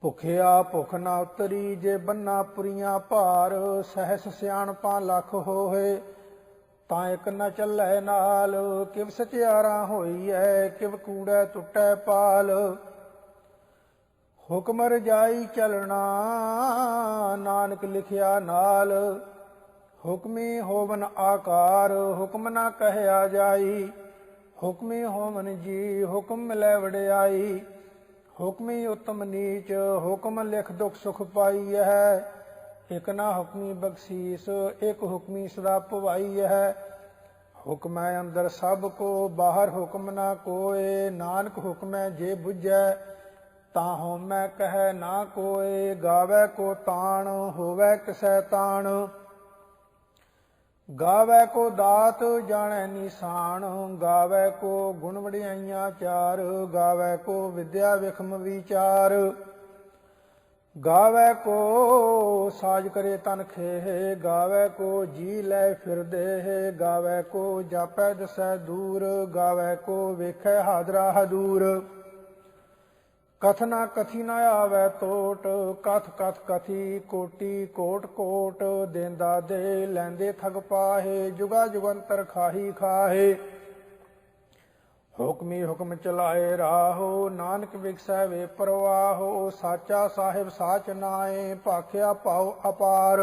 ਭੁਖਿਆ ਭੁਖ ਨਾ ਉਤਰੀ ਜੇ ਬੰਨਾ ਪੁਰੀਆਂ ਭਾਰ, ਸਹਿਸ ਸਿਆਣਪਾਂ ਲੱਖ ਹੋਏ ਤਾਂ ਇੱਕ ਨਾ ਚੱਲੈ ਨਾਲ, ਕਿਵ ਸਚਿਆਰਾ ਹੋਈ ਐ ਕਿਵ ਕੂੜੈ ਟੁੱਟੈ ਪਾਲ। ਹੁਕਮ ਰਜਾਈ ਚਲਣਾ, ਨਾਨਕ ਲਿਖਿਆ ਨਾਲ। ਹੁਕਮੀ ਹੋਵਨ ਆਕਾਰ, ਹੁਕਮ ਨਾ ਕਹਿਆ ਜਾਈ। ਹੁਕਮੀ ਹੋਵਨ ਜੀ, ਹੁਕਮ ਲੈ ਵਡਿਆਈ। ਹੁਕਮੀ ਉਤਮ ਨੀਚ, ਹੁਕਮ ਲਿਖ ਦੁਖ ਸੁਖ ਪਾਈ ਹੈ ਇਕ ਨਾ ਹੁਕਮੀ ਬਖਸ਼ੀਸ, ਇਕ ਹੁਕਮੀ ਸਦਾ ਭਵਾਈ ਹੈ ਹੁਕਮੈ ਅੰਦਰ ਸਭ ਕੋ, ਬਾਹਰ ਹੁਕਮ ਨਾ ਕੋਏ। ਨਾਨਕ ਹੁਕਮੈ ਜੇ ਬੁਝੈ, ਤਾਂ ਹਉਮੈ ਕਹਿ ਨਾ ਕੋਏ। ਗਾਵੇ ਕੋ ਤਾਣ, ਹੋਵੇ ਕਿਸੈ ਤਾਣ। ਗਾਵੇ ਕੋ ਦਾਤ ਜਾਣੈ ਨਿਸ਼ਾਨ, ਗਾਵੇ ਕੋ ਗੁਣ ਵਡਿਆਈਆਂ ਚਾਰ, ਗਾਵੇ ਕੋ ਵਿਦਿਆ ਵਿਖਮ ਵਿਚਾਰ। ਗਾਵੇ ਕੋ ਸਾਜ ਕਰੇ ਤਨ ਖੇਹ, ਗਾਵੇ ਕੋ ਜੀ ਲੈ ਫਿਰਦੇ ਹੈ ਗਾਵੇ ਕੋ ਜਾਪੈ ਦਸੈ ਦੂਰ, ਗਾਵੇ ਕੋ ਵੇਖੈ ਹਾਦਰਾ ਹਦੂਰ। ਕਥਨਾ ਕਥੀ ਨਾ ਆਵੇ ਟੋਟ ਕਥ ਕਥ ਕਥੀ ਕੋਟੀ ਕੋਟ ਕੋਟ, ਦੇਂਦਾ ਦੇ ਲੈਂਦੇ ਠਗ ਪਾਹੇ, ਜੁਗਾ ਜੁਗੰਤਰ ਖਾਹੀ ਖਾਹੇ। ਹੁਕਮੀ ਹੁਕਮ ਚਲਾਏ ਰਾਹੋ, ਨਾਨਕ ਵਿਖਸੈ ਵੇ ਪਰਵਾਹੋ, ਸਾਚਾ ਸਾਹਿਬ ਸਾਚ ਨਾਏ ਭਾਖਿਆ ਪਾਉ ਅਪਾਰ।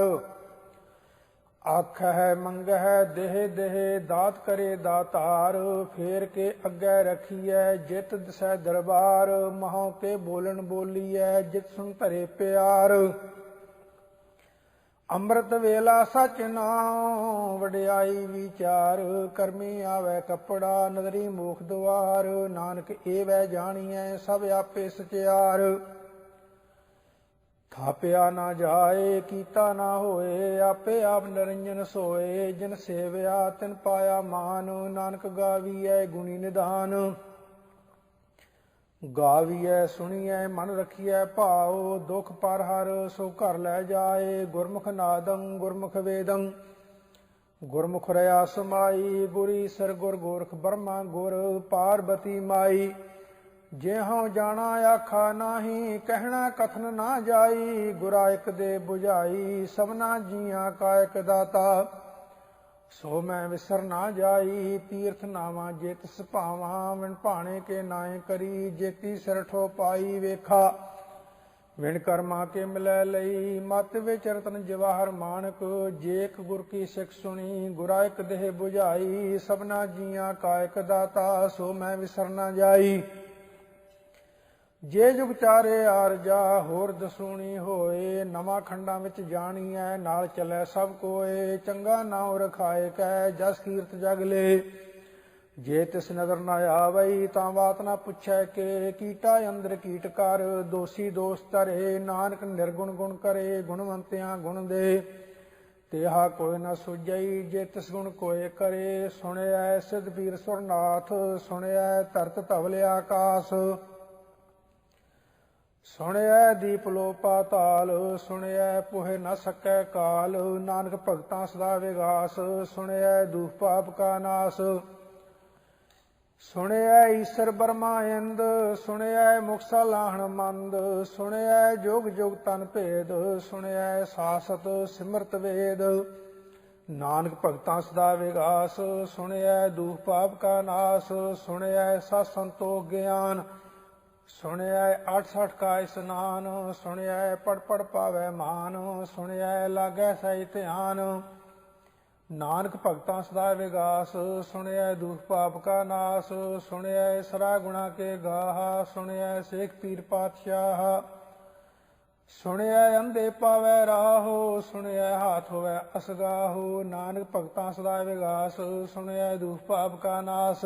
ਆਖ ਹੈ ਮੰਗ ਹੈ ਦੇਹ ਦੇਹ, ਦਾਤ ਕਰੇ ਦਾਤਾਰ, ਫੇਰ ਕੇ ਅੱਗੇ ਰਖੀਐ, ਜਿਤ ਦਸੈ ਦਰਬਾਰ, ਮਹੋਂ ਕੇ ਬੋਲਣ ਬੋਲੀਐ, ਜਿਤ ਸੁਨ ਧਰੇ ਪਿਆਰ। ਅੰਮ੍ਰਿਤ ਵੇਲਾ ਸਚ ਨਾਮ, ਵਡਿਆਈ ਵਿਚਾਰ, ਕਰਮੀ ਆਵੇ ਕਪੜਾ, ਨਦਰੀ ਮੂਖ ਦੁਆਰ, ਨਾਨਕ ਏ ਵੈ ਜਾਣੀਐ, ਸਭ ਆਪੇ ਸਚਿਆਰ। ਥਾਪਿਆ ਨਾ ਜਾਏ, ਕੀਤਾ ਨਾ ਹੋਏ, ਆਪੇ ਆਪ ਨਿਰੰਜਨ ਸੋਏ। ਜਿਨ ਸੇਵਿਆ, ਤਿਨ ਪਾਇਆ ਮਾਨ, ਨਾਨਕ ਗਾਵੀਐ ਗੁਣੀ ਨਿਧਾਨ। ਗਾਵੀਐ, ਸੁਣੀਐ, ਮਨ ਰਖੀਐ ਭਾਉ, ਦੁਖ ਪਰ ਹਰ ਸੋ ਘਰ ਲੈ ਜਾਏ। ਗੁਰਮੁਖ ਨਾਦੰ, ਗੁਰਮੁਖ ਵੇਦੰ। ਗੁਰਮੁਖ ਰਿਆ ਸਮਾਈ ਗੁਰੀ ਸਰ ਗੁਰ ਗੋਰਖ ਬਰਮਾ ਗੁਰ, ਪਾਰਬਤੀ ਮਾਈ। ਜਿਹਉ ਜਾਣਾ ਆਖਾ ਨਾਹੀ, ਕਹਿਣਾ ਕਥਨ ਨਾ ਜਾਈ ਗੁਰਾਇਕ ਦੇ 부ਝਾਈ ਸਭਨਾ ਜੀਆਂ ਕਾਇਕ ਦਾਤਾ। ਸੋ ਮੈਂ ਵਿਸਰ ਨਾ ਜਾਈ, ਤੀਰਥ ਨਾਵਾ ਜੇ ਤਿਸ ਭਾਵਾਂ ਵਿਣ ਭਾਣੇ ਕੇ ਨਾਏ ਕਰੀ, ਜੇਤੀ ਸਿਰ ਠੋ ਪਾਈ ਵੇਖਾ। ਵਿਣ ਕਰਮਾ ਕੇ ਮਿਲੈ ਲਈ, ਮਤ ਵਿੱਚ ਰਤਨ ਜਵਾਹਰ ਮਾਨਕ ਜੇਕ ਗੁਰ ਕੀ ਸਿੱਖ ਸੁਣੀ ਗੁਰਾਇਕ ਦੇਹ 부ਝਾਈ ਸਭਨਾ ਜੀਆਂ ਕਾਇਕ ਦਾਤਾ। ਸੋ ਮੈਂ ਵਿਸਰ ਨਾ ਜਾਈ। ਜੇ ਜੁਗ ਚਾਰੇ ਆਰਜਾ ਹੋਰ ਦਸੂਣੀ ਹੋਏ, ਨਵਾਂ ਖੰਡਾਂ ਵਿੱਚ ਜਾਣੀ ਜਾਣੀਐ, ਨਾਲ ਚੱਲੇ ਸਭ ਕੋਏ, ਚੰਗਾ ਨਾਉ ਰਖਾਏ ਕੈ, ਜਸ ਕੀਰਤ ਜਗ ਲੇ। ਜੇ ਤਿਸ ਨਦਰ ਨਾ ਆਵਈ, ਤਾਂ ਬਾਤ ਨਾ ਪੁੱਛੈ ਕਿ, ਕੀਟਾ ਅੰਦਰ ਕੀਟ ਕਰ, ਦੋਸੀ ਦੋਸਤ ਧਰੇ, ਨਾਨਕ ਨਿਰਗੁਣ ਗੁਣ ਕਰੇ, ਗੁਣਵੰਤਿਆਂ ਗੁਣ ਦੇ। ਤੇਹਾ ਕੋਈ ਨਾ ਸੁਝਈ, ਜੇ ਤਿਸ ਗੁਣ ਕੋਏ ਕਰੇ, ਸੁਣਿਐ ਸਿਧ ਪੀਰ ਸੁਰਨਾਥ, ਸੁਣਿਐ ਧਰਤ ਧਵਲ ਆਕਾਸ਼। ਸੁਣਿਐ ਦੀਪ ਲੋਪਾ ਤਾਲ ਸੁਣਿਐ ਪੁਹਿ ਨ ਸਕੈ ਕਾਲ, ਨਾਨਕ ਭਗਤਾਂ ਸਦਾ ਵਿਗਾਸ, ਸੁਣਿਐ ਦੁਖ ਪਾਪ ਕਾ ਨਾਸ। ਸੁਣਿਐ ਈਸ਼ਰ ਬਰਮਾ ਇੰਦ, ਸੁਣਿਐ ਮੁਕਸਾ ਲਾਹਣ ਮੰਦ, ਸੁਣਿਐ ਜੋਗ ਜੋਗ ਤਨ ਭੇਦ, ਸੁਣਿਐ ਸਾਸਤ ਸਿਮਰਤ ਵੇਦ। ਨਾਨਕ ਭਗਤਾਂ ਸਦਾ ਵਿਗਾਸ, ਸੁਣਿਐ ਦੁਖ ਪਾਪ ਕਾ ਨਾਸ, ਸੁਣਿਐ ਸਤ ਸੰਤੋਖ ਗਿਆਨ ਸੁਣਿਆ 68 ਕਾ ਇਸਨਾਨ ਸੁਣਿਆ ਪੜ ਪੜ ਪਾਵੇ ਮਾਨ ਸੁਣਿਆ ਲਾਗੈ ਸਹਿ ਧਿਆਨ। ਨਾਨਕ ਭਗਤਾਂ ਸਦਾ ਵਿਗਾਸ ਸੁਣਿਆ ਦੁਖ ਪਾਪ ਕਾ ਨਾਸ ਸੁਣਿਆ ਸਰਾ ਗੁਣਾ ਕੇ ਗਾਹ ਸੁਣਿਆ ਸੇਖ ਪੀਰ ਪਾਤਸ਼ਾਹ। ਸੁਣਿਆ ਅੰਦੇ ਪਾਵੇ ਰਾਹੋ ਸੁਣਿਆ ਹਾਥ ਹੋਵੇ ਅਸਗਾਹੋ। ਨਾਨਕ ਭਗਤਾਂ ਸਦਾ ਵਿਗਾਸ ਸੁਣਿਆ ਦੁਖ ਪਾਪ ਕਾ ਨਾਸ।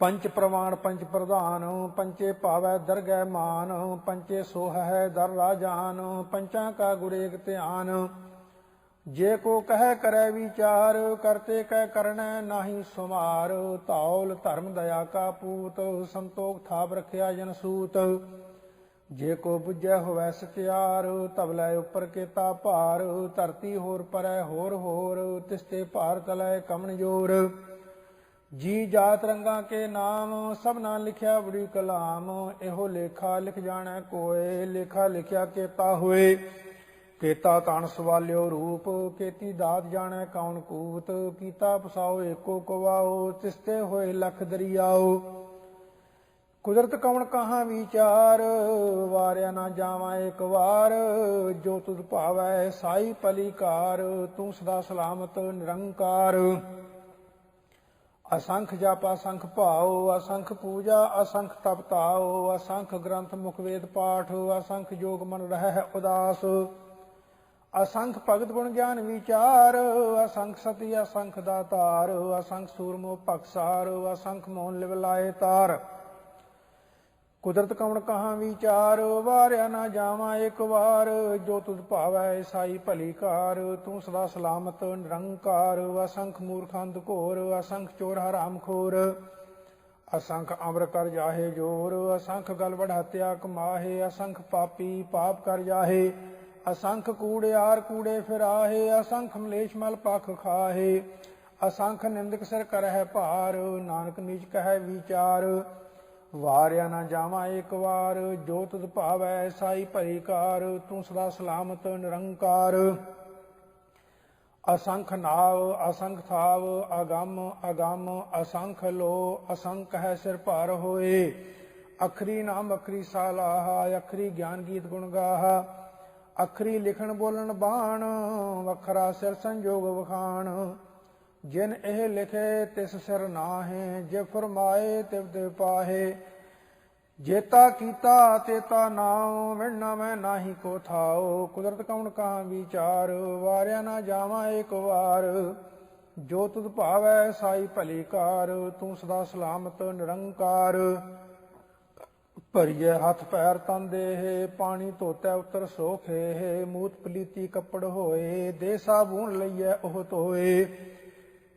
ਪੰਚ ਪ੍ਰਵਾਨ, ਪੰਚ ਪ੍ਰਧਾਨ, ਪੰਚੇ ਭਾਵੈ ਦਰਗਹਿ ਮਾਨ, ਪੰਚੇ ਸੋਹੈ ਦਰ ਰਾਜਾਨ ਪੰਚਾਂ ਕਾ ਗੁਰੇਕ ਧਿਆਨ। ਜੇ ਕੋ ਕਹਿ ਕਰੈ ਵਿਚਾਰ, ਕਰਤੇ ਕਹਿ ਕਰਨੈ ਨਾਹੀ ਸੁਮਾਰ। ਧੌਲ ਧਰਮ ਦਇਆ ਕਾ ਪੂਤ, ਸੰਤੋਖ ਥਾਪ ਰਖਿਆ ਜਨ ਸੂਤ। ਜੇ ਕੋ ਬੁੱਝੈ ਹੋਵੈ ਸਤਿਆਰ ਤਬਲੇ ਉਪਰ ਕੀਤਾ ਭਾਰ। ਧਰਤੀ ਹੋਰ ਪਰੈ ਹੋਰ ਹੋਰ, ਤਿਸਤੇ ਭਾਰ ਤਲੈ ਕਮਨ ਜੋਰ। ਜੀ ਜਾਤ ਰੰਗਾ ਕੇ ਨਾਮ, ਸਭ ਸਭਨਾ ਲਿਖਿਆ ਬੜੀ ਕਲਾਮ, ਇਹੋ ਲੇਖਾ ਲਿਖ ਜਾਣੈ ਕੋਏ, ਲੇਖਾ ਲਿਖਿਆ ਕੀਤਾ ਹੋਏ। ਕੀਤਾ ਤਨ ਸਵਾਲਿਓ ਰੂਪ, ਕੀਤੀ ਦਾਤ ਜਾਣੈ ਕੌਣ ਕੂਤ, ਕੀਤਾ ਪਸਾਓ ਏਕੋ ਕਵਾਓ, ਤਿਸਤੇ ਹੋਏ ਲਖ ਦਰਿਆਓ। ਕੁਦਰਤ ਕਵਣ ਕਹਾਂ ਵਿਚਾਰ, ਵਾਰਿਆ ਨਾ ਜਾਵਾਂ ਇੱਕ ਵਾਰ, ਜੋ ਤੁਧ ਭਾਵੈ ਸਾਈ ਪਲੀਕਾਰ ਤੂੰ ਸਦਾ ਸਲਾਮਤ ਨਿਰੰਕਾਰ। ਅਸੰਖ ਜਪ, ਅਸੰਖ ਭਾਉ, ਅਸੰਖ ਪੂਜਾ, ਅਸੰਖ ਤਪ ਤਾਉ ਅਸੰਖ ਗ੍ਰੰਥ ਮੁਖ ਵੇਦ ਪਾਠ, ਅਸੰਖ ਜੋਗ ਮਨ ਰਹਿ ਉਦਾਸ। ਅਸੰਖ ਭਗਤ ਗੁਣ ਗਿਆਨ ਵਿਚਾਰ, ਅਸੰਖ ਸਤੀ, ਅਸੰਖ ਦਾਤਾਰ ਅਸੰਖ ਸੂਰਮੋ ਭਗਸਾਰ ਅਸੰਖ ਮੋਹਨ ਲਿਵ ਲਾਏ ਤਾਰ। ਕੁਦਰਤ ਕਵਣ ਕਹਾਂ ਵਿਚਾਰ, ਵਾਰਿਆ ਨਾ ਜਾਵਾਂ ਇੱਕ ਵਾਰ। ਜੋ ਤੁਧ ਭਾਵੈ ਸਾਈ ਭਲੀ ਕਾਰ, ਤੂੰ ਸਦਾ ਸਲਾਮਤ, ਨਿਰੰਕਾਰ। ਅਸੰਖ ਮੂਰਖੰਦ ਘੋਰ, ਅਸੰਖ ਚੋਰ ਹਰਾਮ ਖੋਰ। ਅਸੰਖ ਅਮਰ ਕਰ ਜਾਹੇ ਜੋਰ, ਅਸੰਖ ਗਲ ਵਢਾਤਿਆ ਕਮਾਹੇ। ਅਸੰਖ ਪਾਪੀ ਪਾਪ ਕਰ ਜਾਹੇ, ਅਸੰਖ ਕੂੜਿਆਰ ਕੂੜੇ ਫਿਰਾਹੇ। ਅਸੰਖ ਮਲੇਸ਼ ਮਲ ਪਖ ਖਾਹੇ, ਅਸੰਖ ਨਿੰਦਕ ਸਿਰ ਕਰਹਿ ਭਾਰ। ਨਾਨਕ ਨੀਚ ਕਹੈ ਵਿਚਾਰ ਵਾਰਿਆ ਨਾ ਜਾਵਾਂ ਇੱਕ ਵਾਰ ਜੋਤ ਤੁਧ ਭਾਵੈ ਸਾਈ ਭਈ ਕਾਰ, ਤੂੰ ਸਦਾ ਸਲਾਮਤ ਨਿਰੰਕਾਰ। ਅਸੰਖ ਨਾਵ, ਅਸੰਖ ਥਾਵ, ਅਗੰਮ ਅਗੰਮ, ਅਸੰਖ ਲੋ, ਅਸੰਖ ਹੈ ਸਿਰ ਭਾਰ ਹੋਏ। ਅਖਰੀ ਨਾਮ, ਅਖਰੀ ਸਾਲਾਹ, ਅਖਰੀ ਗਿਆਨ ਗੀਤ ਗੁਣ ਗਾਹਾ। ਅਖਰੀ ਲਿਖਣ ਬੋਲਣ ਬਾਣ, ਵੱਖਰਾ ਸਿਰ ਸੰਜੋਗ ਵਖਾਣ। ਜਿਨ ਇਹ ਲਿਖੇ ਤਿਸ ਸਿਰ ਨਾਹੇ, ਜੇ ਫਰਮਾਏ ਤਿਵ ਤੇ ਪਾਹੇ। ਜੇਤਾ ਕੀਤਾ ਤੇਤਾ ਨਾਉ ਵਿਣਨਾ ਮੈਂ ਨਾਹੀ ਕੋ ਥਾਉ। ਕੁਦਰਤ ਕਉਣ ਕਾ ਵਿਚਾਰ, ਵਾਰਿਆ ਨਾ ਜਾਵਾਂ ਇੱਕ ਵਾਰ। ਜੋ ਤੁਧ ਭਾਵੈ ਸਾਈ ਭਲੀ ਕਾਰ, ਤੂੰ ਸਦਾ ਸਲਾਮਤ ਨਿਰੰਕਾਰ। ਭਰੀਏ ਹੱਥ ਪੈਰ ਤਨ ਦੇਹ, ਪਾਣੀ ਧੋਤੈ ਉਤਰ ਸੋਖੇ। ਮੂਤ ਪਲੀਤੀ ਕੱਪੜ ਹੋਏ ਦੇ ਸਾਬੂਨ ਲਈਐ ਉਹ ਧੋਏ।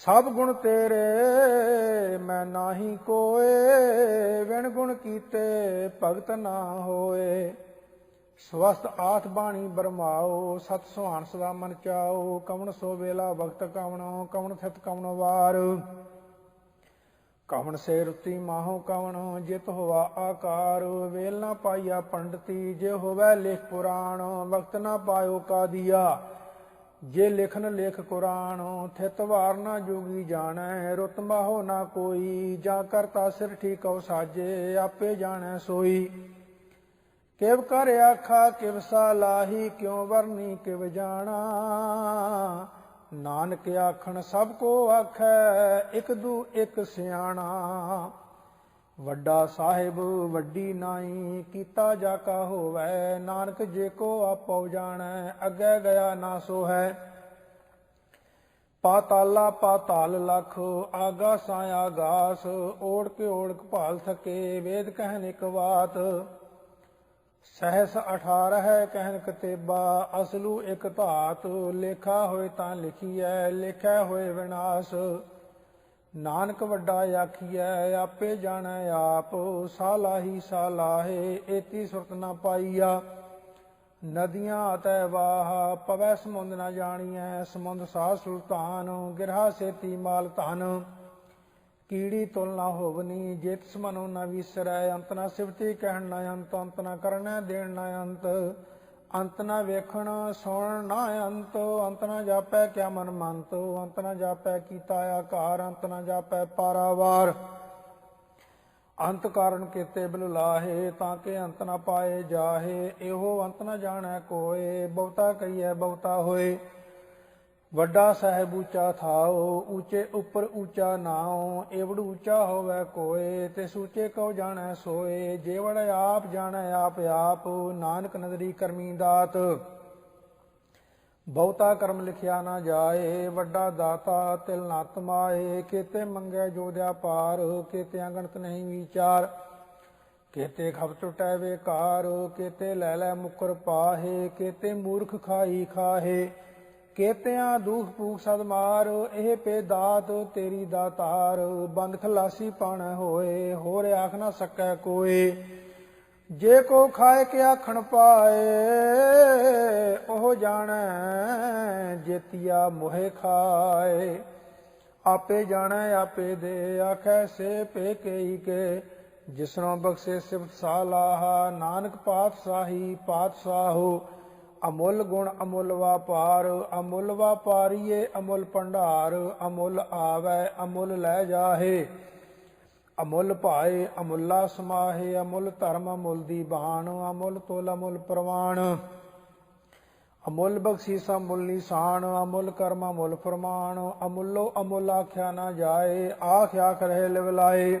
ਸਭ ਗੁਣ ਤੇਰੇ, ਮੈਂ ਨਾਹੀ ਕੋਏ ਵਿਣ ਗੁਣ ਕੀਤੇ ਭਗਤ ਨਾ ਹੋਏ। ਸਵਸਤ ਆਠ ਬਾਣੀ ਬਰਮਾਓ, ਸਤ ਸੁਹਾਨ ਸਦਾ ਮਨ ਚਾਓ, ਕਵਣ ਸੋ ਵੇਲਾ ਵਕਤ ਕਵਣੋ, ਕਵਣ ਥਿਤ ਕਵਣ ਵਾਰ। ਕਵਣ ਸੇ ਰੁਤੀ ਮਾਹੋ ਕਵਣ, ਜਿਤ ਹੋਵਾ ਆਕਾਰ। ਵੇਲ ਨਾ ਪਾਈਆ ਪੰਡਤੀ, ਜੇ ਹੋਵੇ ਲਿਖ ਪੁਰਾਣ, ਵਕਤ ਨਾ ਪਾਇਓ ਕਾਦੀਆ। ਜੇ ਲਿਖਨ ਲੇਖ ਕੁਰਾਨ ਥਿਤ ਵਾਰ ਨਾ ਜੋਗੀ ਜਾਣੈ, ਰੁਤ ਹੋ ਨਾ ਕੋਈ, ਜਾਂ ਕਰਤਾ ਸਿਰ ਠੀਕਉ ਸਾਜੇ, ਆਪੇ ਜਾਣੈ ਸੋਈ। ਕਿਵ ਕਰ ਆਖਾ, ਕਿਵ ਸਾਲਾਹੀ ਕਿਉ ਵਰਨੀ, ਕਿਵ ਜਾਣਾ। ਨਾਨਕ ਆਖਣ, ਸਭ ਕੋ ਆਖੈ, ਇਕ ਦੂ ਇਕ ਸਿਆਣਾ। ਵੱਡਾ ਸਾਹਿਬ ਵੱਡੀ ਨਾਈ ਕੀਤਾ ਜਾ ਕਾ ਹੋਵੈ, ਨਾਨਕ ਜੇ ਕੋ ਆਪੋ ਜਾਣੈ, ਅੱਗੇ ਗਿਆ ਨਾ ਸੋ ਹੈ ਪਾਤਾਲਾ ਪਾਤਾਲ ਲਖ, ਆਗਾ ਸਾਇ ਆਗਾਸ, ਓੜ ਕੇ ਓੜਕ ਭਾਲ ਥਕੇ, ਵੇਦ ਕਹਿਨ ਇਕ ਬਾਤ। ਸਹਸ 18 ਹੈ ਕਹਿਨ ਕਤੇਬਾ ਅਸਲੂ ਇਕ ਧਾਤ, ਲੇਖਾ ਹੋਏ ਤਾਂ ਲਿਖੀਐ ਲਿਖਿਆ ਹੋਏ ਵਿਨਾਸ਼। ਨਾਨਕ ਵੱਡਾ ਆਖੀਐ, ਆਪੇ ਜਾਣੈ ਆਪ, ਸਾਲਾਹੀ ਸਾਲਾਹੇ, ਏਤੀ ਸੁਰਤ ਨਾ ਪਾਈਆ। ਨਦੀਆਂ ਅਤੈ ਵਾਹ, ਪਵੈ ਸਮੁੰਦ ਨਾ ਜਾਣੀਐ, ਸਮੁੰਦ ਸਾਹ ਸੁਲਤਾਨ, ਗਿਰਹਾ ਸੇਤੀ ਮਾਲ ਧਨ। ਕੀੜੀ ਤੁਲ ਨਾ ਹੋਵਨੀ, ਜੇਤ ਸਮਨੋ ਨਾ ਵਿਸਰੈ, ਅੰਤ ਨਾ ਸਿਵਤੀ ਕਹਿਣ ਨਾ ਅੰਤ ਅੰਤ ਨਾ ਕਰਨਾ ਦੇਣ ਨਾ ਅੰਤ। ਅੰਤ ਨਾ ਵੇਖਣ ਸੁਣ ਨਾ ਅੰਤ ਅੰਤ ਨਾ ਜਾਪੈ ਕਿਆ ਮਨ ਮੰਤ, ਅੰਤ ਨਾ ਜਾਪੈ ਕੀਤਾ ਆਕਾਰ, ਅੰਤ ਨਾ ਜਾਪੈ ਪਾਰਾਵਾਰ। ਅੰਤ ਕਾਰਨ ਕੀਤੇ ਬਿਲ ਲਾਹੇ, ਤਾਂ ਕਿ ਅੰਤ ਨਾ ਪਾਏ ਜਾਹੇ, ਇਹੋ ਅੰਤ ਨਾ ਜਾਣੈ ਕੋਏ, ਬਹੁਤਾ ਕਹੀਐ ਬਹੁਤਾ ਹੋਏ। ਵੱਡਾ ਸਾਹਿਬ ਉੱਚਾ ਥਾਓ ਉੱਚੇ ਉੱਪਰ ਉੱਚਾ ਨਾਉ, ਏਵੜ ਉੱਚਾ ਹੋਵੇ ਕੋਏ, ਤੇ ਸੂਚੇ ਕਉ ਜਾਣੈ ਸੋਏ ਜੇਵੜ ਆਪ ਜਾਣੈ ਆਪ ਆਪ, ਨਾਨਕ ਨਦਰੀ ਕਰਮੀ ਦਾਤ। ਬਹੁਤਾ ਕਰਮ ਲਿਖਿਆ ਨਾ ਜਾਏ, ਵੱਡਾ ਦਾਤਾ ਤਿਲ ਨਤ ਮਾਏ ਕੀਤੇ ਮੰਗੈ ਜੋਦਿਆ ਪਾਰ, ਕੀਤੇ ਅੰਗਣਤ ਨਹੀਂ ਵਿਚਾਰ। ਕੀਤੇ ਖਬ ਟੁਟੈ ਵੇਕਾਰ, ਕੀਤੇ ਲੈ ਲੈ ਮੁਕਰ ਪਾਹੇ, ਕੀਤੇ ਮੂਰਖ ਖਾਈ ਖਾਹੇ। ਕੇਤਿਆਂ ਦੂਖ ਪੂਖ ਸਦ ਮਾਰ, ਇਹ ਪੇ ਦਾਤ ਤੇਰੀ। ਦਾਤਾਰ ਬੰਦ ਖਲਾਸੀ ਪਾਣ ਹੋਏ, ਹੋਰ ਆਖ ਨਾ ਸਕੈ ਕੋਏ ਜੇ ਕੋ ਖਾਏ ਕੇ ਆਖਣ ਪਾਏ, ਉਹ ਜਾਣੈ ਜੇਤੀਆ ਮੋਹਿ ਖਾਏ। ਆਪੇ ਜਾਣੈ, ਆਪੇ ਦੇ ਆਖੈ, ਸੇ ਪੇ ਕਈ ਕੇ। ਜਿਸਨੋਂ ਬਖਸ਼ੇ ਸਿਫਤ ਸਾਲਾਹਾ ਨਾਨਕ ਪਾਤਸ਼ਾਹੀ ਪਾਤਸ਼ਾਹੋ ਅਮੁੱਲ ਗੁਣ ਅਮੁੱਲ ਵਾਪਾਰ, ਅਮੁੱਲ ਵਾਪਾਰੀਏ ਅਮੁੱਲ ਭੰਡਾਰ, ਅਮੁੱਲ ਆਵੈ, ਅਮੁੱਲ ਲੈ ਜਾਹੇ। ਅਮੁੱਲ ਭਾਏ, ਅਮੁੱਲਾ ਸਮਾਹੇ, ਅਮੁੱਲ ਧਰਮ ਅਮੁੱਲ ਦੀ ਬਾਣ, ਅਮੁੱਲ ਤੋਲ ਅਮੁੱਲ ਪ੍ਰਵਾਣ। ਅਮੁੱਲ ਬਖਸ਼ੀਸਾ ਮੁੱਲ ਨਿਸ਼ਾਨ, ਅਮੁੱਲ ਕਰਮ ਅਮੁੱਲ ਫਰਮਾਨ, ਅਮੁੱਲੋ ਅਮੁੱਲ ਆਖਿਆ ਨਾ ਜਾਏ, ਆਖ ਆਖ ਰਹੇ ਲਿਵਲਾਏ।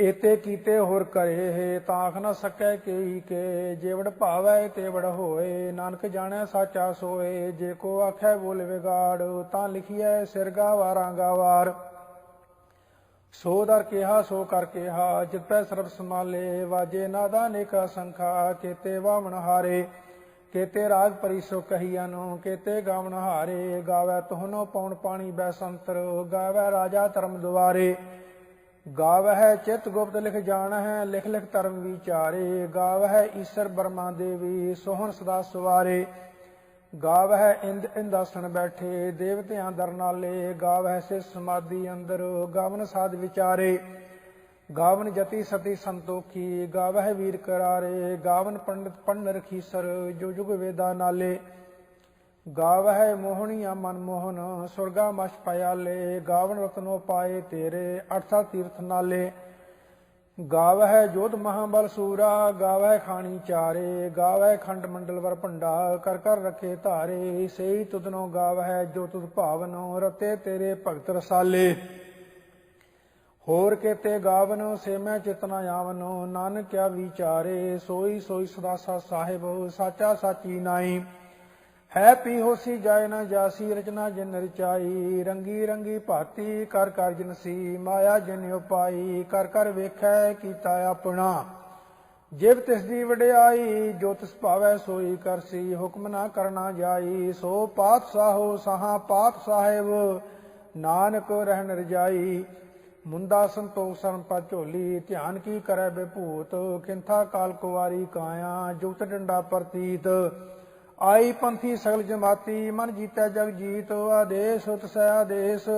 ਏਤੇ ਕੀਤੇ ਹੋਰ ਕਰੇ ਹੈ ਤਾਂ ਆਖ ਨਾ ਸਕੈ ਕੇਈ ਕੇ ਜੇਵੜ ਭਾਵੈ ਤੇਵੜ ਹੋਏ, ਨਾਨਕ ਜਾਣੈ ਸਾਚਾ ਸੋਏ, ਜੇ ਕੋ ਆਖੈ ਬੋਲ ਵਿਗਾੜ, ਤਾਂ ਲਿਖੀਐ ਸਿਰਗਾ ਵਾਰਾਂਗਾ ਵਾਰ ਸੋ ਦਰ ਕਿਹਾ, ਸੋ ਕਰ ਕਿਹਾ ਜਿਤੈ ਸਰਬ ਸਮਾਲੇ ਵਾਜੇ ਨਾਦਾ ਨੇਕ ਸੰਖਾ ਕੇਤੇ ਵਾਵਣ ਹਾਰੇ, ਕੇਤੇ ਰਾਗ ਪਰਿਸੋ ਕਹੀਆਨੋ ਕੇਤੇ ਗਾਵਣ ਹਾਰੇ, ਗਾਵੈ ਤੋਹਨੋ ਪੌਣ ਪਾਣੀ ਬੈਸੰਤਰ, ਗਾਵੈ ਰਾਜਾ ਧਰਮ ਦੁਆਰੇ। ਗਾਵਹਿ ਚਿਤ ਗੁਪਤ ਲਿਖ ਜਾਣ ਹੈ ਲਿਖ ਲਿਖ ਧਰਮ ਵਿਚਾਰੇ। ਗਾਵਹਿ ਈਸ਼ਰ ਬਰਮਾ ਦੇਵੀ, ਸੋਹਣ ਸਦਾ ਸਵਾਰੇ। ਗਾਵਹਿ ਇੰਦ ਇੰਦਾਸਣ ਬੈਠੇ, ਦੇਵਤਿਆਂ ਦਰ ਨਾਲੇ। ਗਾਵਹਿ ਸੇ ਸਮਾਧੀ ਅੰਦਰ, ਗਾਵਨ ਸਾਧ ਵਿਚਾਰੇ। ਗਾਵਨ ਜਤੀ ਸਤੀ ਸੰਤੋਖੀ, ਗਾਵਹਿ ਵੀਰ ਕਰਾਰੇ। ਗਾਵਨ ਪੰਡਤ ਪੰਨ ਰਖੀਸਰ ਜੋ ਜੁਗ ਵੇਦਾ ਨਾਲੇ। ਗਾਵਹਿ ਮੋਹਣੀਆ ਮਨ ਮੋਹਨ, ਸੁਰਗਾ ਮਛ ਪਿਆਲੇ ਗਾਵਨ ਰਤਨੋ ਪਾਏ ਤੇਰੇ ਅਠਸਾ ਤੀਰਥ ਨਾਲੇ। ਗਾਵਹਿ ਜੋਤ ਮਹਾਬਲ ਸੂਰਾ, ਗਾਵਹਿ ਖਾਣੀ ਚਾਰੇ, ਗਾਵਹਿ ਖੰਡ ਮੰਡਲ ਵਰ ਭੰਡਾ, ਕਰ ਕਰ ਰਖੇ ਧਾਰੇ। ਸਈ ਤੁਧਨੋ ਗਾਵਹਿ, ਜੋ ਤੁਧ ਭਾਵਨੋ, ਰਤੇ ਤੇਰੇ ਭਗਤ ਰਸਾਲੇ। ਹੋਰ ਕੇਤੇ ਗਾਵਨ, ਸੇਮੈ ਚਿਤਨਾ ਆਵਨੋ, ਨਾਨਕ ਕਿਆ ਵਿਚਾਰੇ, ਸੋਈ ਸੋਈ ਸਦਾ ਸਾਹਿਬ, ਸਾਚਾ ਸਾਚੀ ਨਾਈ ਹੈ ਪੀ ਹੋਸੀ ਜਾਏ ਨਾ ਜਾਸੀ, ਰਚਨਾ ਜਿਨ ਰਚਾਈ, ਰੰਗੀ ਰੰਗੀ ਭਾਤੀ, ਕਰ ਕਰ ਜਿਨਸੀ ਮਾਇਆ ਜਿਨ ਉਪਾਈ, ਕਰ ਕਰ ਵੇਖੈ ਕੀਤਾ ਆਪਣਾ। ਜਿਵ ਤਿਸ ਦੀ ਵਡਿਆਈ, ਜੋ ਤਿਸ ਭਾਵੈ ਸੋਈ ਕਰਸੀ ਹੁਕਮ ਨਾ ਕਰਨਾ ਜਾਈ, ਸੋ ਪਾਤ ਪਾਤਸ਼ਾਹੋ ਸਹਾ ਪਾਤ ਸਾਹਿਬ, ਨਾਨਕ ਰਹਿਣ ਰਜਾਈ। ਮੁੰਦਾ ਸੰਤੋਖ ਸਰਨ ਪਾ ਝੋਲੀ, ਧਿਆਨ ਕੀ ਕਰੈ ਬਿਭੂਤ ਕਿੰਥਾ ਕਾਲ ਕੁਵਾਰੀ ਕਾਇਆ, ਜੁਗਤ ਡੰਡਾ ਪ੍ਰਤੀਤ। ਆਈ ਪੰਥੀ ਸਗਲ ਜਮਾਤੀ, ਮਨ ਜੀਤੈ ਜਗ ਜੀਤ, ਆਦੇਸ਼ ਉਤਸੈ ਆਦੇਸ਼,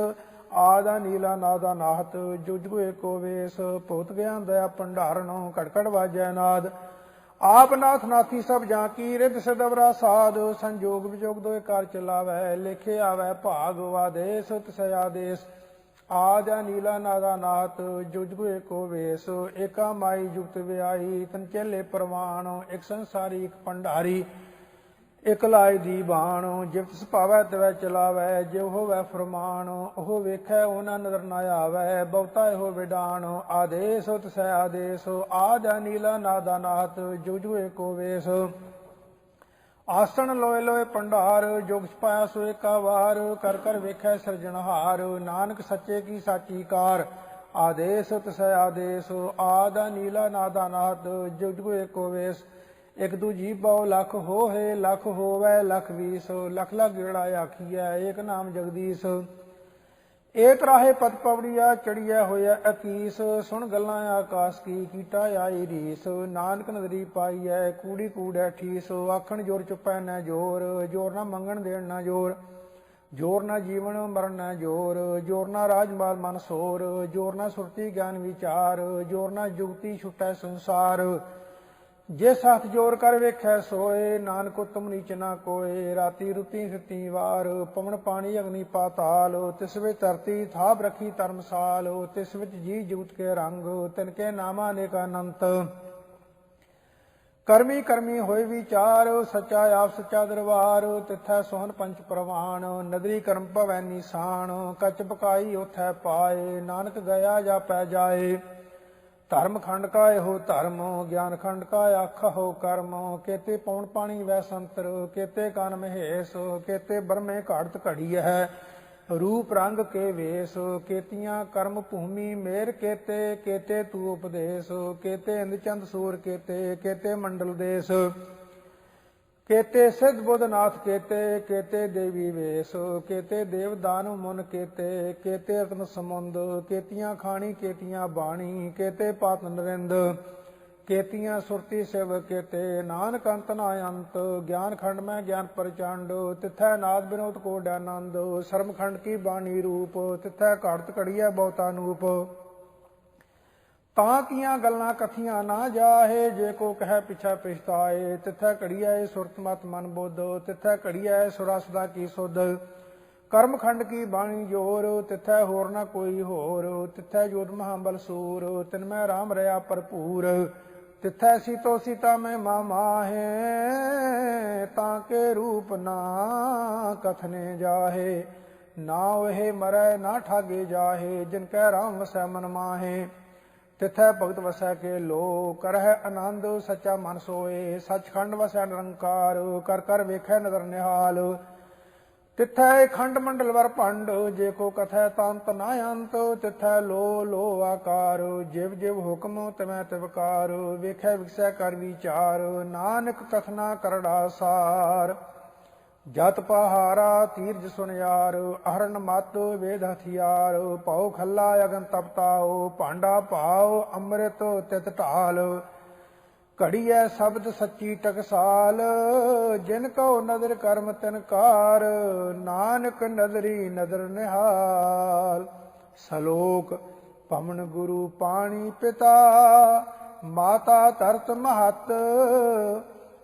ਆਦਾ ਨੀਲਾ, ਨਾਦਾ ਨਾਹਤ, ਜੁਜ ਕੋ ਏਕੋ ਵੇਸ, ਭੂਤ ਗਿਆਨ ਦਇਆ ਭੰਡਾਰਨ ਘੜ ਵਾਜੈ ਨਾਦ। ਆਪ ਨਾਥ ਨਾਥੀ ਸਭ ਜਾਂ ਕੀ, ਰਿਧ ਸਦਵਰਾ ਸਾਧ, ਸੰਜੋਗ ਵਿਜੋਗ ਦੋਇ ਕਰ ਚਲਾਵੈ, ਲਿਖੇ ਆਵੈ ਭਾਗ, ਆਦੇਸ ਤਿਸੈ ਆਦੇਸ। ਆਜਾ ਨੀਲਾ, ਨਾਦਾ ਨਾਥ ਜੁਜਗੁ ਏਕੋ ਵੇਸ, ਏਕਾ ਮਾਈ ਜੁਗਤ ਵਿਆਈ ਤਨ ਚੇਲੇ ਪ੍ਰਵਾਣ ਇੱਕ ਸੰਸਾਰੀ, ਇੱਕ ਭੰਡਾਰੀ। ਇਕ ਲਾਇ ਦੀ ਬਾਣ, ਜਿਵ ਸੁਭਾਵੈ ਤਵੈ ਚਲਾਵੈ ਜਿਵ ਹੋਵੈ ਫਰਮਾਨ, ਉਹ ਵੇਖੈ ਉਹਨਾਂ ਨਦਰ ਨਾ ਆਵੈ, ਬਹੁਤਾ ਇਹੋ ਵਿਡਾਣ, ਆਦੇਸ ਤਸੈ ਆਦੇਸ, ਆਦ ਨੀਲਾ ਨਾਦਾ ਨਾਥ ਜੁਜੁ ਏਕੋ ਵੇਸ। ਆਸਣ ਲੋਏ ਲੋਏ ਪੰਡਾਰ, ਜੋਗ ਪਾਇਆ ਸੋ ਏਕਾ ਵਾਰ, ਕਰ ਕਰ ਵੇਖੈ ਸਿਰਜਣਹਾਰ ਨਾਨਕ ਸੱਚੇ ਕੀ ਸਾਚੀ ਕਾਰ। ਆਦੇਸ ਉਤ ਤਸੈ ਆਦੇਸ, ਆਦ ਨੀਲਾ ਨਾਦਾ ਨਾਥ ਜੁਜੁ ਏਕੋ ਵੇਸ। ਇਕ ਦੂਜੀ ਬਹੁ ਲੱਖ ਹੋਏ ਲੱਖ ਹੋਵੇ, ਲੱਖ ਵੀਸ, ਲਖ ਲੱਖ ਗੇੜਾ ਆਖੀਐ, ਏਕ ਨਾਮ ਜਗਦੀਸ਼। ਏਕ ਰਾਹੇ ਪਤ ਪਵੜੀਆ, ਚੜੀਐ ਹੋਇਆ ਅਕੀਸ। ਸੁਣ ਗੱਲਾਂ ਆਕਾਸ ਕੀ, ਕੀਟਾ ਆਈ ਰੀਸ। ਨਾਨਕ ਨਦਰੀ ਪਾਈਐ, ਕੂੜੀ ਕੂੜੈ ਠੀਸ। ਆਖਣ ਜੋਰ ਚੁਪੈ ਨਾ ਜੋਰ ਜੋਰ ਨਾ ਮੰਗਣ ਦੇਣ ਨਾ ਜੋਰ। ਜੋਰ ਨਾ ਜੀਵਨ ਮਰਨ ਨਾ ਜੋਰ। ਜੋਰ ਨਾ ਰਾਜਮਾਲ ਮਨ ਸੋਰ। ਜੋਰ ਨਾ ਸੁਰਤੀ ਗਿਆਨ ਵਿਚਾਰ। ਜੋਰ ਨਾ ਜੁਗਤੀ ਛੁਟੈ ਸੰਸਾਰ। ਜੇ ਸਾਥ ਜੋਰ ਕਰ ਵੇਖੈ ਸੋਏ, ਨਾਨਕ ਉਤਮ ਨੀਚ ਨਾ ਕੋਏ, ਰਾਤੀ ਰੁਤੀ ਸਿੱਤੀ ਵਾਰ, ਪਵਨ ਪਾਣੀ ਅਗਨੀ ਪਾਤਾਲ ਤਿਸ ਵਿੱਚ ਧਰਤੀ ਥਾਪ ਰਖੀ ਧਰਮਸਾਲ ਤਿਸ ਵਿੱਚ ਜੀ ਜੂਤ ਕੇ ਰੰਗ, ਤਿਨ ਕੇ ਨਾਮਾ ਅਨੇਕ ਅਨੰਤ। ਕਰਮੀ ਕਰਮੀ ਹੋਏ ਵਿਚਾਰ, ਸੱਚਾ ਆਪ ਸੱਚਾ ਦਰਬਾਰ, ਤਿਥੈ ਸੋਹਨ ਪੰਚ ਪ੍ਰਵਾਨ ਨਦਰੀ ਕਰਮ ਭਵੈ ਨਿਸ਼ਾਨ, ਕਚ ਪਕਾਈ ਉਥੈ ਪਾਏ, ਨਾਨਕ ਗਿਆ ਜਾ ਪੈ ਜਾਏ। ਧਰਮ ਖੰਡ ਕਾ ਇਹੋ ਧਰਮ, ਗਿਆਨ ਖੰਡ ਕਾ ਹੋ ਕਰਮ, ਕੇਤੇ ਪੌਣ ਪਾਣੀ ਵੈ ਸੰਤਰ, ਕੇਤੇ ਕਨ ਮਹੇਸ਼, ਕੇਤੇ ਬਰਮੇ ਘਾੜਤ ਘੜੀ ਹੈ ਰੂਪ ਰੰਗ ਕੇ ਵੇਸ, ਕੇਤੀਆਂ ਕਰਮ ਭੂਮੀ ਮੇਰ ਕੇਤੇ ਕੇਤੇ ਤੂ ਉਪਦੇਸ਼, ਕੇਤੇ ਇੰਦ ਚੰਦ ਸੂਰ ਕੇਤੇ ਕੇਤੇ ਮੰਡਲ ਦੇਸ। ਕੇਤੇ ਸਿੱਧ ਬੁੱਧਨਾਥ ਕੇਤੇ ਕੇਤੇ ਦੇਵੀ ਵੇਸ, ਕੇਤੇ ਦੇਵ ਦਾਨ ਮੁਨ ਕੇਤੇ ਕੇਤੇ ਰਤਨ ਸਮੁੰਦ ਕੇਤੀਆਂ ਖਾਣੀ, ਕੇਤੀਆਂ ਬਾਣੀ, ਕੇਤੇ ਪਾਤ ਨਰਿੰਦ, ਕੇਤੀਆਂ ਸੁਰਤੀ ਸਿਵ, ਕੇਤੇ ਨਾਨਕ ਅੰਤ ਨਾ ਅੰਤ, ਗਿਆਨ ਖੰਡ ਮੈਂ ਗਿਆਨ ਪ੍ਰਚੰਡ, ਤਿਥੈ ਨਾਦ ਬਿਨੋਦ ਕੋ ਆਨੰਦ ਸਰਮ ਖੰਡ ਕੀ ਬਾਣੀ ਰੂਪ, ਤਿਥੈ ਘੜਤ ਘੜੀਐ ਬਹੁਤਾ ਨੂਪ। ਤਾਂ ਕੀਆਂ ਗੱਲਾਂ ਕਥੀਆਂ ਨਾ ਜਾਹੇ, ਜੇ ਕੋ ਕਹਿ ਪਿਛਾ ਪਛਤਾਏ, ਤਿਥੈ ਘੜੀਐ ਸੁਰਤ ਮਤ ਮਨ ਬੁੱਧ, ਤਿਥੈ ਘੜੀਐ ਸੁਰਸ ਦਾ ਕੀ ਸੁਧ। ਕਰਮ ਖੰਡ ਕੀ ਬਾਣੀ ਜੋਰ, ਤਿਥੈ ਹੋਰ ਨਾ ਕੋਈ ਹੋਰ, ਤਿਥੈ ਜੋਤ ਮਹਾਬਲ ਸੂਰ, ਤਿਨ ਮੈਂ ਰਾਮ ਰਿਆ ਭਰਪੂਰ। ਤਿਥੈ ਸੀਤੋ ਸੀਤਾ ਮੈਂ ਮਾਮਾਹੇ ਤਾਂ ਕੇ ਰੂਪ ਨਾ ਕਥਨੇ ਜਾਹੇ। ਨਾ ਉਹ ਮਰੈ ਨਾ ਠਾਗੇ ਜਾਹੇ, ਜਿਨ ਕੈ ਰਾਮ ਵਸੈ ਮਨ ਮਾਹੇ। ਤਿਥੈ ਭਗਤ ਵਸੈ ਕੇ ਲੋ ਕਰਹਿ ਆਨੰਦ ਸੱਚਾ ਮਨ ਸੋਏ, ਸਚਖੰਡ ਵਸੈ ਨਿਰੰਕਾਰ, ਕਰ ਕਰ ਵੇਖੈ ਨਦਰ ਨਿਹਾਲ। ਤਿਥੈ ਖੰਡ ਮੰਡਲ ਵਰ ਭੰਡ, ਜੇ ਕੋ ਕਥੈ ਤੰਤ ਨਾ ਅੰਤ, ਤਿਥੈ ਲੋ ਲੋ ਆਕਾਰ, ਜਿਵ ਜਿਵ ਹੁਕਮ ਤਮੈ ਤਿਵਕਾਰ ਵੇਖੈ ਵਿਖਸੈ ਕਰ ਵਿਚਾਰ, ਨਾਨਕ ਕਥਨਾ ਕਰੜਾ ਸਾਰ। ਜਤ ਪਹਾਰਾ ਤੀਰਜ ਸੁਨਿਆਰ, ਅਹਰਨ ਮਤ ਵੇਦ ਹਥਿਆਰ ਪਾਉ ਖੱਲਾ ਅਗਨ ਤਪਤਾਓ ਭਾਂਡਾ ਪਾਓ ਅੰਮ੍ਰਿਤ ਤਿਤ ਢਾਲ। ਘੜੀਐ ਸ਼ਬਦ ਸੱਚੀ ਟਕਸਾਲ, ਜਿਨ ਕਉ ਨਦਰ ਕਰਮ ਤਿਨਕਾਰ ਨਾਨਕ ਨਦਰੀ ਨਦਰ ਨਿਹਾਲ। ਸਲੋਕ ਪਵਨ ਗੁਰੂ ਪਾਣੀ ਪਿਤਾ, ਮਾਤਾ ਤਰਤ ਮਹਤ